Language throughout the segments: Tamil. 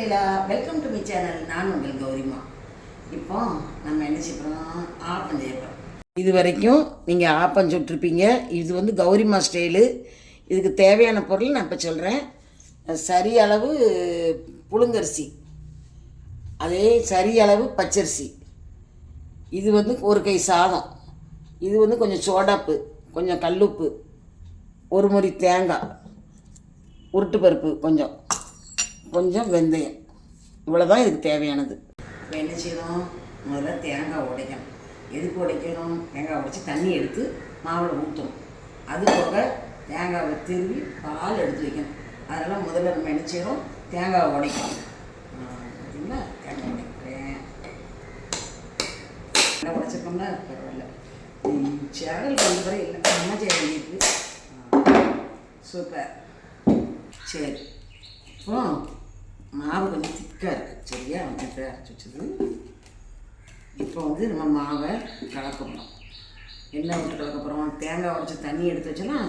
பிள்ளைகளா? வெல்கம் டு மை சேனல் நான் உங்கள் கௌரிமா. இப்போ நம்ம என்ன செய்யறோம் ஆப்பம் செய்யறோம் இது வரைக்கும் நீங்கள் ஆப்பம் சுட்டிருப்பீங்க. இது வந்து கௌரிமா ஸ்டைலு. இதுக்கு தேவையான பொருள் நான் இப்போ சொல்கிறேன் சரி அளவு புழுங்கரிசி. அதே சரி அளவு பச்சரிசி. இது வந்து ஒரு கை சாதம். இது வந்து கொஞ்சம் சோடாப்பு கொஞ்சம் கல்லுப்பு ஒரு முறி தேங்காய் உருட்டு பருப்பு கொஞ்சம். கொஞ்சம் வெந்தயம். இவ்வளோ தான் இதுக்கு தேவையானது. இப்போ என்ன செய்யணும்? முதல்ல தேங்காய் உடைக்கணும். எதுக்கு உடைக்கணும்? தேங்காய் உடைச்சி தண்ணி எடுத்து மாவில் ஊற்றணும் அது போக தேங்காவை திருவி பால் எடுத்து வைக்கணும். அதனால் முதல்ல நம்ம என்ன செய்யணும்? தேங்காவை உடைக்கணும். பார்த்தீங்களா தேங்காய் உடைக்கிறேன். நல்லா உடைச்சிருக்கோம்னா பரவாயில்ல. சேகல் கொண்டு வரை இல்லை. நம்ம செய்ய சூப்பர். சரி. இப்போ மாவு கொஞ்சம் திக்காக இருக்குது சரியா? வந்து அரைச்சி வச்சது. இப்போ வந்து நம்ம மாவை கலக்க போகிறோம் என்ன விட்டு கலக்க போகிறோம் தேங்காய் உடச்சி தண்ணி எடுத்து வச்சோன்னா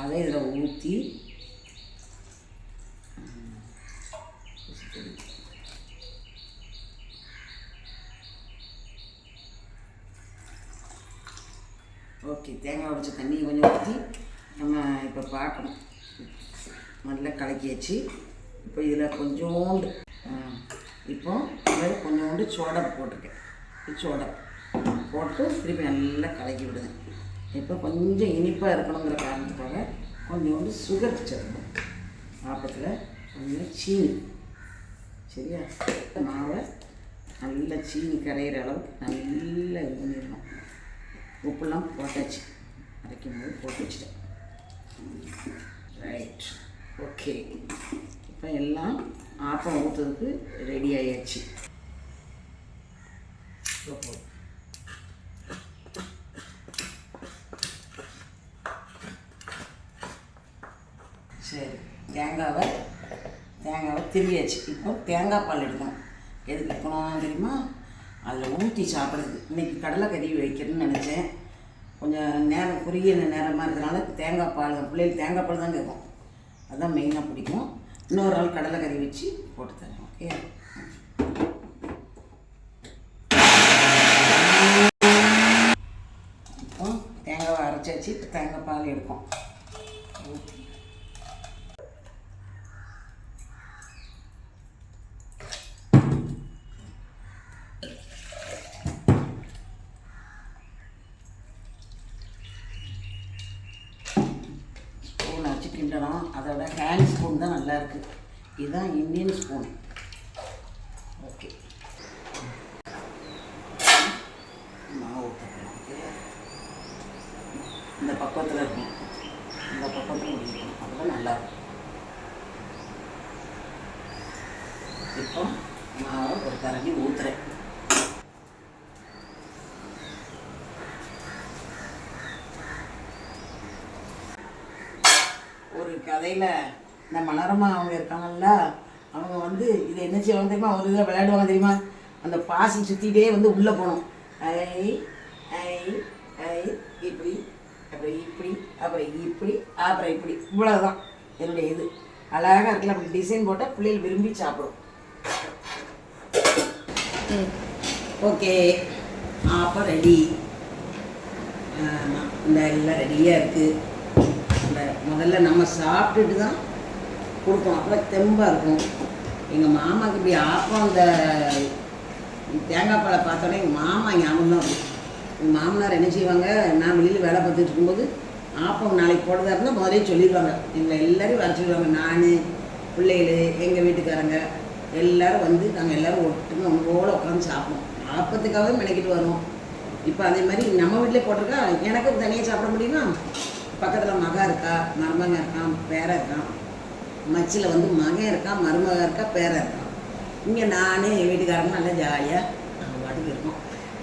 அதை இதில் ஊற்றி ஓகே தேங்காய் உடச்ச தண்ணியை கொஞ்சம் ஊற்றி நம்ம இப்போ பார்க்கணும். நல்லா கலக்கியாச்சு. இப்போ இதில் கொஞ்சோண்டு இப்போ இதில் கொஞ்சோண்டு சோடம் போட்டிருக்கேன். சோடம் போட்டு திருப்பி நல்லா கலக்கி விடுங்க இப்போ கொஞ்சம் இனிப்பாக இருக்கணுங்கிற காரணத்துக்காக கொஞ்சோண்டு சுகர் சேர்க்கணும். ஆப்பத்தில் கொஞ்சம் சீனி. சரியா? மாவை நல்லா சீனி கரையிற அளவுக்கு நல்லா இது பண்ணிடணும். உப்புலாம் போட்டாச்சு. அரைக்கும் போது போட்டு வச்சுட்டேன். ரைட் ஓகே இப்போ எல்லாம் ஆப்பம் ஊற்றுறதுக்கு ரெடி ஆயாச்சு. சரி தேங்காவை தேங்காவை திருவியாச்சு இப்போ தேங்காய் பால் எடுக்கணும். எதுக்கு எடுக்கணும் தெரியுமா? அதில் ஊற்றி சாப்பிட்றதுக்கு இன்றைக்கி கடலைக்கறி வைக்கிறேன்னு நினச்சேன். கொஞ்சம் நேரம் குறுகிய நேரமாக இருக்கிறனால தேங்காய் பால் பிள்ளைகள் தேங்காய் பால் தான் கேட்கும். அதுதான் மெயினாக பிடிக்கும். இன்னொரு நாள் கடலைக்கறி வச்சு போட்டு தரேன் ஓகே இப்போ தேங்காவை அரைச்சி வச்சு இப்போ தேங்காய் பால் எடுப்போம். ஊற்றி ஸ்பூனை வச்சு கிண்டணும் அதோட ஹேண்ட் ஸ்பூன் தான் நல்லா இதுதான் இந்தியன் ஸ்பூன் ஓகே மாவு இந்த பக்கத்தில் இருக்கும் இந்த பக்கத்தில் முடிக்கணும் அதுதான் நல்லா இருக்கும். இப்போ மாவை ஒரு கரண்டி ஊற்றுறேன் ஒரு கதையில் இந்த மலரம்மா அவங்க இருக்காங்கல்ல அவங்க வந்து இது என்ன செய்வாங்க தெரியுமா? ஒரு இதில் விளையாடுவாங்க தெரியுமா? அந்த பாசி சுற்றிட்டே வந்து உள்ளே போகணும். ஐ ஐ ஐ இப்படி அப்புறம் இப்படி அப்புறம் இப்படி அப்புறம் இப்படி. இவ்வளோதான் என்னுடைய இது. அழகாக இருக்குல்ல அப்படி டிசைன் போட்டால் பிள்ளைகள் விரும்பி சாப்பிடும். ஓகே. அப்போ ரெடி ஆமாம் இந்த எல்லாம் ரெடியாக இருக்குது இல்லை முதல்ல நம்ம சாப்பிட்டுட்டு தான் கொடுப்போம். அப்போ தெம்பாக இருக்கும். எங்கள் மாமாவுக்கு இப்படி ஆப்பம் அந்த தேங்காய் பழம் பார்த்தோன்னே எங்கள் மாமா ஞாபகம் தான் வரும். எங்கள் மாமனார் என்ன செய்வாங்க நான் வெளியில் வேலை பார்த்துட்டு இருக்கும்போது ஆப்பம் நாளைக்கு போடுறதா இருந்தால் முதலே சொல்லிடுவாங்க. எங்களை எல்லோரையும் வர சொல்லுவாங்க நான் பிள்ளைகள் எங்கள் வீட்டுக்காரங்க எல்லோரும் வந்து நாங்கள் எல்லோரும் ஒட்டுங்க ஒன்றோடு உட்காந்து சாப்பிடுவோம். ஆப்பத்துக்காகவே மெனக்கிட்டு வருவோம் இப்போ அதே மாதிரி நம்ம வீட்டிலே போட்டிருக்கா? எனக்கு தனியாக சாப்பிட முடியுமா? பக்கத்தில் மகா இருக்கா மருமக இருக்கான் பேர இருக்கான் மச்சில் வந்து மகன் இருக்கான் மருமக இருக்கா பேர இருக்கான் இங்கே நானே என் வீட்டுக்காரங்க நல்லா ஜாலியாக நாங்கள் பாட்டுக்கு இருக்கோம்.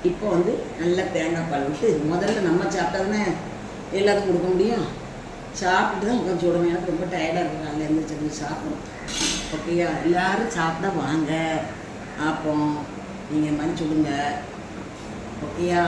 இப்போ வந்து நல்லா தேங்காய் பால் விட்டு முதல்ல நம்ம சாப்பிட்டா தானே எல்லாத்துக்கும் கொடுக்க முடியும்? சாப்பிட்டுட்டு தான் கொஞ்சம் விடணும் எனக்கு ரொம்ப டயர்டாக இருக்கும். காலையில் எழுந்திரிச்சு சாப்பிடும் ஓகேயா? எல்லோரும் சாப்பிட வாங்க. அப்போ நீங்கள் மன்னிச்சு விடுங்க. ஓகேயா?